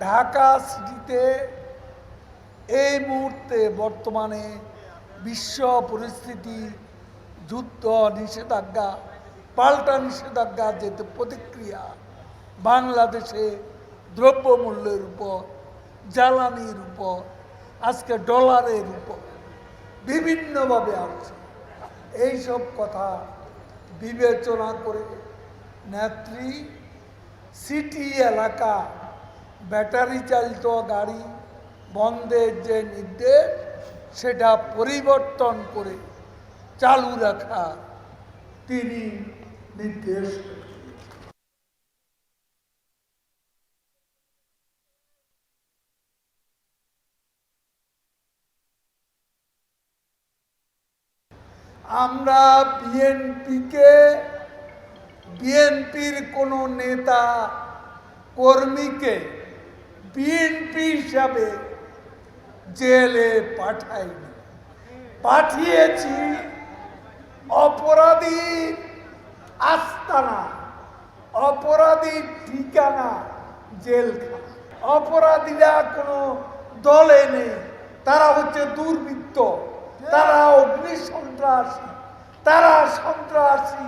ঢাকা সিটিতে এই মুহূর্তে বর্তমানে বিশ্ব পরিস্থিতি যুদ্ধ নিষেধাজ্ঞা, পাল্টা নিষেধাজ্ঞা যেতে প্রতিক্রিয়া বাংলাদেশে দ্রব্যমূল্যের উপর, জ্বালানির উপর, আজকে ডলারের উপর বিভিন্নভাবে আসছে এইসব কথা বিবেচনা করে নেত্রী সিটি এলাকা ব্যাটারি চালিত গাড়ি বন্ধের যে নির্দেশ, সেটা পরিবর্তন করে চালু রাখা তিনি নির্দেশ আমরা বিএনপিকে, বিএনপির কোনো নেতা কর্মীকে বিএনপি হিসাবে জেলে পাঠাইনি। পাঠিয়েছি অপরাধী আস্তানা, অপরাধী ঠিকানা জেলখানা। অপরাধীরা কোনো দলে নেই, তারা হচ্ছে দুর্বৃত্ত, তারা অগ্নি সন্ত্রাসী তারা সন্ত্রাসী।